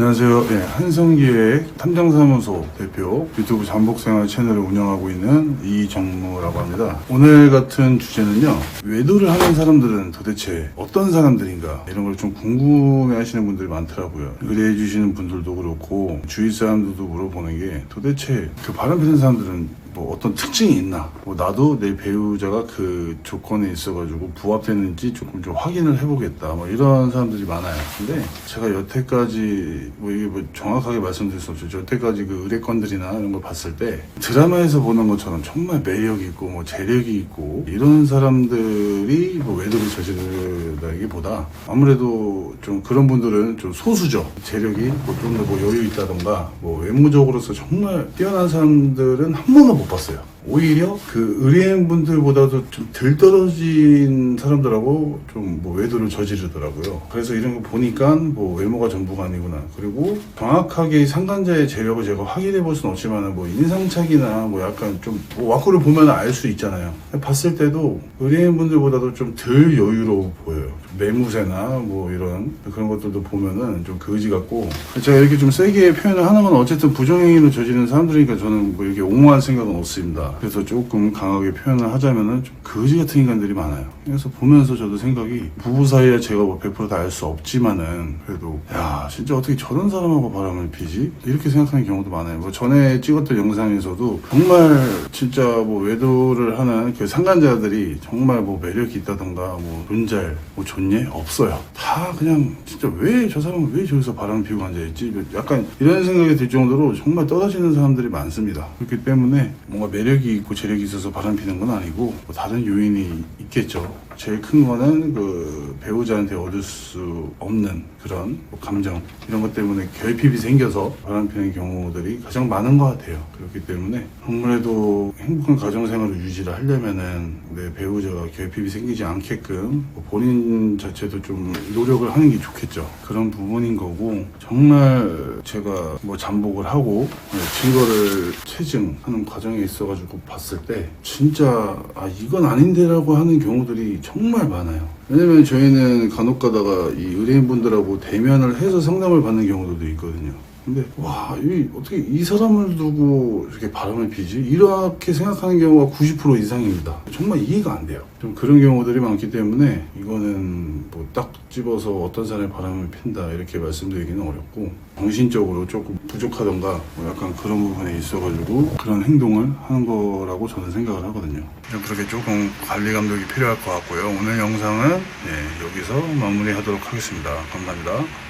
안녕하세요. 네, 한성기획 탐정사무소 대표 유튜브 잠복생활 채널을 운영하고 있는 이정무라고 합니다. 오늘 같은 주제는요. 외도를 하는 사람들은 도대체 어떤 사람들인가 이런 걸 좀 궁금해 하시는 분들이 많더라고요. 의뢰해 주시는 분들도 그렇고 주위 사람들도 물어보는 게 도대체 그 바람 피는 사람들은 뭐 어떤 특징이 있나. 뭐 나도 내 배우자가 그 조건에 있어가지고 부합되는지 조금 좀 확인을 해보겠다. 뭐 이런 사람들이 많아요. 근데 제가 여태까지 뭐 이게 뭐 정확하게 말씀드릴 수 없죠. 여태까지 그 의뢰건들이나 이런 걸 봤을 때 드라마에서 보는 것처럼 정말 매력 있고 뭐 재력이 있고 이런 사람들이 뭐 외도를 저지르다기보다 아무래도 좀 그런 분들은 좀 소수죠. 재력이 뭐 좀더 뭐 여유 있다던가 뭐 외모적으로서 정말 뛰어난 사람들은 한 번도 못 봤어요. 오히려 그 의뢰인 분들보다도 좀 덜 떨어진 사람들하고 좀 뭐 외도를 저지르더라고요. 그래서 이런 거 보니까 뭐 외모가 전부가 아니구나. 그리고 정확하게 상간자의 재력을 제가 확인해 볼 수는 없지만 뭐 인상착이나 뭐 약간 좀뭐 와꾸를 보면 알 수 있잖아요. 봤을 때도 의뢰인 분들보다도 좀 덜 여유로워 보여요. 매무새나 뭐 이런 그런 것들도 보면은 좀 거지 같고 제가 이렇게 좀 세게 표현을 하는 건 어쨌든 부정행위를 저지르는 사람들이니까 저는 뭐 이렇게 옹호할 생각은 없습니다. 그래서 조금 강하게 표현을 하자면은 좀 거지 같은 인간들이 많아요. 그래서 보면서 저도 생각이 부부 사이에 제가 뭐 100%다 알 수 없지만은 그래도 야 진짜 어떻게 저런 사람하고 바람을 피지 이렇게 생각하는 경우도 많아요. 뭐 전에 찍었던 영상에서도 정말 진짜 뭐 외도를 하는 그 상간자들이 정말 뭐 매력이 있다던가 뭐 존잘 뭐 존예 없어요. 다 그냥 진짜 왜 저 사람은 왜 저기서 바람 피우고 앉아있지? 약간 이런 생각이 들 정도로 정말 떨어지는 사람들이 많습니다. 그렇기 때문에 뭔가 매력이 있고 재력이 있어서 바람 피는 건 아니고 뭐 다른 요인이 있겠죠. 제일 큰 거는 그 배우자한테 얻을 수 없는 그런 뭐 감정 이런 것 때문에 결핍이 생겨서 바람 피는 경우들이 가장 많은 것 같아요. 그렇기 때문에 아무래도 행복한 가정 생활을 유지를 하려면은 내 배우자가 결핍이 생기지 않게끔 뭐 본인 자체도 좀 노력을 하는 게 좋겠죠. 그런 부분인 거고 정말 제가 뭐 잠복을 하고 네, 증거를 체증하는 과정에 있어가지고 봤을 때 진짜 아 이건 아닌데라고 하는 경우들이 정말 많아요. 왜냐면 저희는 간혹 가다가 이 의뢰인분들하고 대면을 해서 상담을 받는 경우도 있거든요. 근데 와, 이 어떻게 이 사람을 두고 이렇게 바람을 피지? 이렇게 생각하는 경우가 90% 이상입니다. 정말 이해가 안 돼요. 좀 그런 경우들이 많기 때문에 이거는 뭐 딱 집어서 어떤 사람이 바람을 핀다 이렇게 말씀드리기는 어렵고 정신적으로 조금 부족하던가 뭐 약간 그런 부분에 있어가지고 그런 행동을 하는 거라고 저는 생각을 하거든요. 좀 그렇게 조금 관리 감독이 필요할 것 같고요. 오늘 영상은 네, 여기서 마무리하도록 하겠습니다. 감사합니다.